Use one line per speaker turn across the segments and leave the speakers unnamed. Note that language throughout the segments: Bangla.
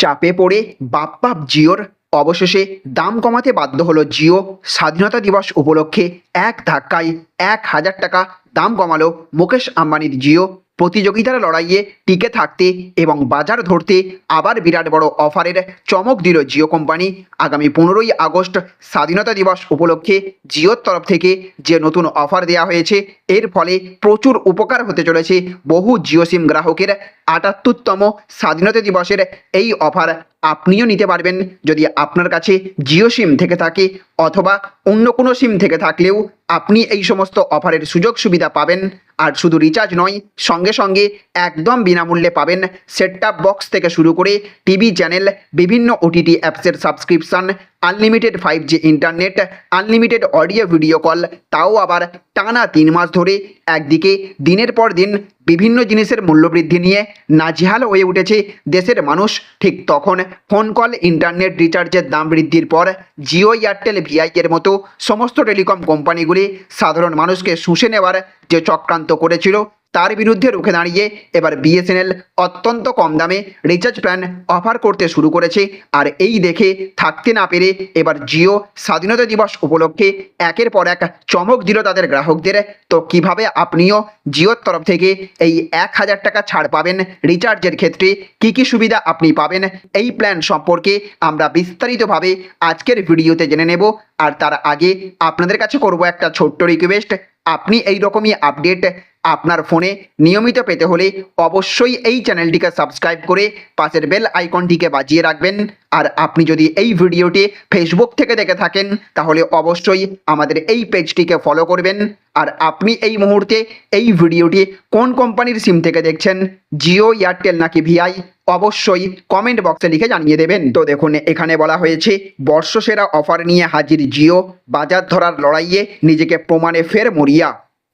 চাপে পড়ে বাপ বাপ জিওর অবশেষে দাম কমাতে বাধ্য হলো জিও। স্বাধীনতা দিবস উপলক্ষে এক ধাক্কায় এক হাজার টাকা দাম কমালো মুকেশ আম্বানির জিও। প্রতিযোগিতার লড়াইয়ে টিকে থাকতে এবং বাজার ধরতে আবার বিরাট বড় অফারের চমক দিল জিও কোম্পানি। আগামী পনেরোই আগস্ট স্বাধীনতা দিবস উপলক্ষে জিওর তরফ থেকে যে নতুন অফার দেওয়া হয়েছে, এর ফলে প্রচুর উপকার হতে চলেছে বহু জিও সিম গ্রাহকের। আটাত্তরতম স্বাধীনতা দিবসের এই অফার আপনিও নিতে পারবেন। যদি আপনার কাছে জিও সিম থেকে থাকে অথবা অন্য কোনো সিম থেকে থাকলেও আপনি এই সমস্ত অফারের সুযোগ সুবিধা পাবেন। আর শুধু রিচার্জ নয়, সঙ্গে সঙ্গে একদম বিনামূল্যে পাবেন সেট বক্স থেকে শুরু করে টিভি চ্যানেল বিভিন্ন ওটিটি অ্যাপসের subscription unlimited five G internet unlimited audio video call তাও আবার টানা তিন মাস ধরে। একদিকে দিনের পর দিন বিভিন্ন জিনিসের মূল্যবৃদ্ধি নিয়ে নাজেহাল হয়ে উঠেছে দেশের মানুষ। ঠিক তখন ফোন কল ইন্টারনেট রিচার্জের দাম বৃদ্ধির পর জিও এয়ারটেল ভিআই এর মতো সমস্ত টেলিকম কোম্পানিগুলি সাধারণ মানুষকে শুষে নেওয়ার যে চক্রান্ত করেছিল তার বিরুদ্ধে রুখে দাঁড়িয়ে এবার বিএসএনএল অত্যন্ত কম দামে রিচার্জ প্ল্যান অফার করতে শুরু করেছে। আর এই দেখে থাকতে না পেরে এবার জিও স্বাধীনতা দিবস উপলক্ষে একের পর এক চমক দিল তাদের গ্রাহকদের। তো কীভাবে আপনিও জিওর তরফ থেকে এই এক হাজার টাকা ছাড় পাবেন রিচার্জের ক্ষেত্রে? কি কি সুবিধা আপনি পাবেন? এই প্ল্যান সম্পর্কে আমরা বিস্তারিতভাবে আজকের ভিডিওতে জেনে নেব। আর তার আগে আপনাদের কাছে করব একটা ছোট্ট রিকোয়েস্ট আপনি এই রকমই আপডেট আপনার ফোনে নিয়মিত পেতে হলে অবশ্যই এই চ্যানেলটিকে সাবস্ক্রাইব করে পাশের বেল আইকনটিকে বাজিয়ে রাখবেন। আর আপনি যদি এই ভিডিওটি ফেসবুক থেকে দেখে থাকেন, তাহলে অবশ্যই আমাদের এই পেজটিকে ফলো করবেন। আর আপনি এই মুহূর্তে এই ভিডিওটি কোন কোম্পানির সিম থেকে দেখছেন? জিও এয়ারটেল নাকি ভিআই অবশ্যই কমেন্ট বক্সে লিখে জানিয়ে দেবেন। তো দেখুন, এখানে বলা হয়েছে, বর্ষসেরা অফার নিয়ে হাজির জিও বাজার ধরার লড়াইয়ে নিজেকে প্রমাণে ফের মরিয়া।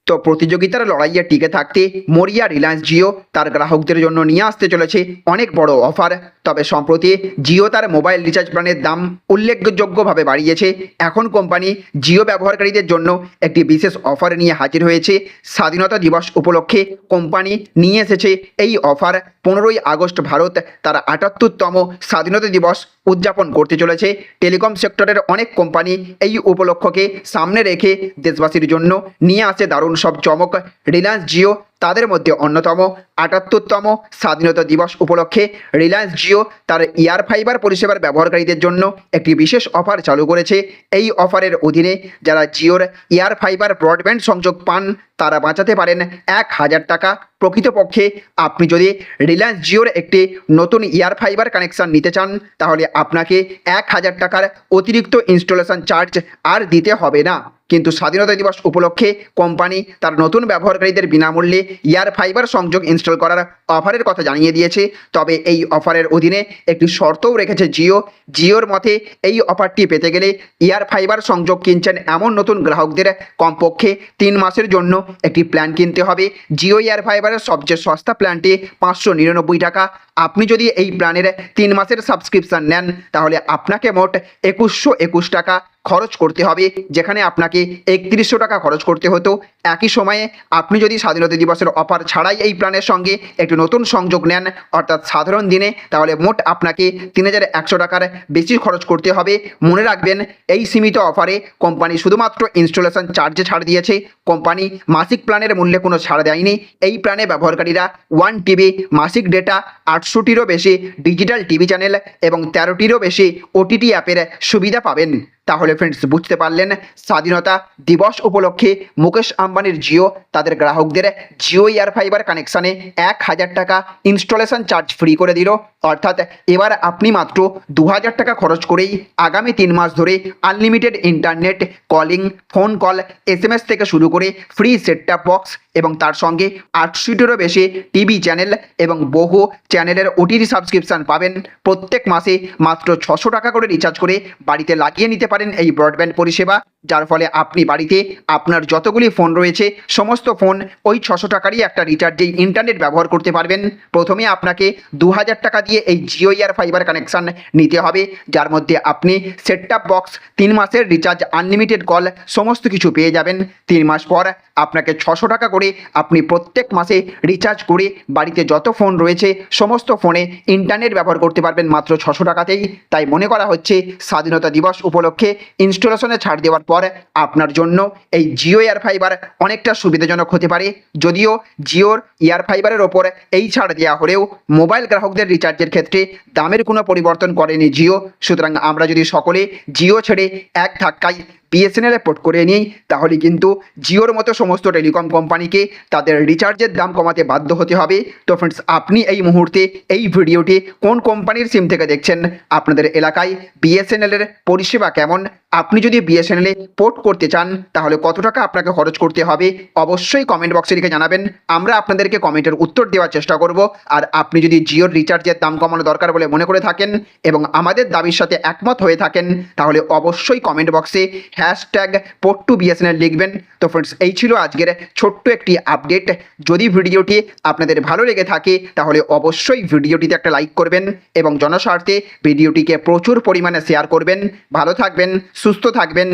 তো প্রতিযোগিতার লড়াইয়ে টিকে থাকতে মরিয়া রিলায়েন্স জিও তার গ্রাহকদের জন্য নিয়ে আসতে চলেছে অনেক বড় অফার। তবে সম্প্রতি জিও তার মোবাইল রিচার্জ প্ল্যানের দাম উল্লেখযোগ্যভাবে বাড়িয়েছে। এখন কোম্পানি জিও ব্যবহারকারীদের জন্য একটি বিশেষ অফার নিয়ে হাজির হয়েছে। স্বাধীনতা দিবস উপলক্ষে কোম্পানি নিয়ে এসেছে এই অফার। পনেরোই আগস্ট ভারত তার আটাত্তরতম স্বাধীনতা দিবস উদযাপন করতে চলেছে। টেলিকম সেক্টরের অনেক কোম্পানি এই উপলক্ষকে সামনে রেখে দেশবাসীর জন্য নিয়ে আসে দারুণ সব চমক। রিলায়েন্স জিও তাদের মধ্যে অন্যতম, আটাত্তরতম স্বাধীনতা দিবস উপলক্ষে রিলায়েন্স জিও তার এয়ার ফাইবার পরিষেবার ব্যবহারকারীদের জন্য একটি বিশেষ অফার চালু করেছে। এই অফারের অধীনে যারা জিওর এয়ার ফাইবার ব্রডব্যান্ড সংযোগ পান, তারা বাঁচাতে পারেন এক হাজার টাকা। প্রকৃতপক্ষে আপনি যদি রিলায়েন্স জিওর একটি নতুন এয়ার ফাইবার কানেকশন নিতে চান, তাহলে আপনাকে এক হাজার টাকার অতিরিক্ত ইনস্টলেশন চার্জ আর দিতে হবে না। কিন্তু স্বাধীনতা দিবস উপলক্ষে কোম্পানি তার নতুন ব্যবহারকারীদের বিনামূল্যে এয়ার ফাইবার সংযোগ ইনস্টল করার অফারের কথা জানিয়ে দিয়েছে। তবে এই অফারের অধীনে একটি শর্তও রেখেছে জিও। জিওর মতে এই অফারটি পেতে গেলে এয়ার ফাইবার সংযোগ কিনছেন এমন নতুন গ্রাহকদের কমপক্ষে তিন মাসের জন্য একটি প্ল্যান কিনতে হবে। জিও এয়ার ফাইবারের সবচেয়ে সস্তা প্ল্যানটি পাঁচশো নিরানব্বই টাকা। আপনি যদি এই প্ল্যানের তিন মাসের সাবস্ক্রিপশন নেন, তাহলে আপনাকে মোট একুশশো একুশ টাকা খরচ করতে হবে যেখানে আপনাকে একত্রিশশো টাকা খরচ করতে হতো। একই সময়ে আপনি যদি স্বাধীনতা দিবসের অফার ছাড়াই এই প্ল্যানের সঙ্গে একটি নতুন সংযোগ নেন, অর্থাৎ সাধারণ দিনে, তাহলে মোট আপনাকে তিন হাজার একশো টাকার বেশি খরচ করতে হবে। মনে রাখবেন, এই সীমিত অফারে কোম্পানি শুধুমাত্র ইনস্টলেশন চার্জে ছাড় দিয়েছে। কোম্পানি মাসিক প্ল্যানের মূল্যে কোনো ছাড় দেয়নি। এই প্ল্যানে ব্যবহারকারীরা ওয়ান টিবি মাসিক ডেটা আটশোটিরও বেশি ডিজিটাল টিভি চ্যানেল এবং তেরোটিরও বেশি ওটিটি অ্যাপের সুবিধা পাবেন। তাহলে ফ্রেন্ডস বুঝতে পারলেন, স্বাধীনতা দিবস উপলক্ষে মুকেশ আম্বানির জিও, তাদের গ্রাহকদের জিও এয়ার ফাইবার কানেকশানে এক হাজার টাকা ইনস্টলেশন চার্জ ফ্রি করে দিল। অর্থাৎ এবার আপনি মাত্র দু হাজার টাকা খরচ করেই আগামী তিন মাস ধরে unlimited internet calling phone call S M S থেকে শুরু করে ফ্রি সেটটপ বক্স এবং তার সঙ্গে আটশোটিরও বেশি টিভি চ্যানেল এবং বহু চ্যানেলের ওটিটি সাবস্ক্রিপশন পাবেন। প্রত্যেক মাসে মাত্র ছশো টাকা করে রিচার্জ করে বাড়িতে লাগিয়ে নিতে পারেন এই ব্রডব্যান্ড পরিষেবা, যার ফলে আপনি বাড়িতে আপনার যতগুলি ফোন রয়েছে, সমস্ত ফোন ওই ছশো টাকারই একটা রিচার্জেই ইন্টারনেট ব্যবহার করতে পারবেন। প্রথমে আপনাকে দু হাজার টাকা দিয়ে লাগিয়ে এই জিও ইয়ার ফাইবার কানেকশন নিতে হবে। যার মধ্যে আপনি সেট বক্স তিন মাসের রিচার্জ আনলিমিটেড কল সমস্ত কিছু পেয়ে যাবেন। তিন মাস পর আপনাকে ছশো টাকা করে আপনি প্রত্যেক মাসে রিচার্জ করে বাড়িতে যত ফোন রয়েছে, সমস্ত ফোনে ইন্টারনেট ব্যবহার করতে পারবেন মাত্র ছশো টাকাতেই। তাই মনে করা হচ্ছে, স্বাধীনতা দিবস উপলক্ষে ইনস্টলেশনে ছাড় দেওয়ার পর আপনার জন্য এই জিও এয়ার ফাইবার অনেকটা সুবিধাজনক হতে পারে। যদিও জিওর এয়ার ফাইবারের ওপর এই ছাড় দেওয়া হলেও মোবাইল গ্রাহকদের রিচার্জের ক্ষেত্রে দামের কোনো পরিবর্তন করেনি জিও। সুতরাং আমরা যদি সকলে জিও ছেড়ে এক ধাক্কায় বিএসএনএলে পোর্ট করে নিই, তাহলে কিন্তু জিওর মতো সমস্ত টেলিকম কোম্পানিকে তাদের রিচার্জের দাম কমাতে বাধ্য হতে হবে। তো ফ্রেন্ডস আপনি এই মুহূর্তে এই ভিডিওটি কোন কোম্পানির সিম থেকে দেখছেন? আপনাদের এলাকায় বিএসএনএলের পরিষেবা কেমন? আপনি যদি বিএসএনএলে পোর্ট করতে চান, তাহলে কত টাকা আপনাকে খরচ করতে হবে? অবশ্যই কমেন্ট বক্সে লিখে জানাবেন। আমরা আপনাদেরকে কমেন্টের উত্তর দেওয়ার চেষ্টা করব। আর আপনি যদি জিওর রিচার্জের দাম কমানো দরকার বলে মনে করে থাকেন এবং আমাদের দাবির সাথে একমত হয়ে থাকেন, তাহলে অবশ্যই কমেন্ট বক্সে হ্যাশট্যাগ পট্টু বিএসএনএল লিখবেন। তো ফ্রেন্ডস এই ছিল আজকের ছোট্ট একটি আপডেট যদি ভিডিওটি আপনাদের ভালো লেগে থাকে, তাহলে অবশ্যই ভিডিওটিতে একটা লাইক করবেন এবং জনস্বার্থে ভিডিওটিকে প্রচুর পরিমাণে শেয়ার করবেন। ভালো থাকবেন, সুস্থ থাকবেন।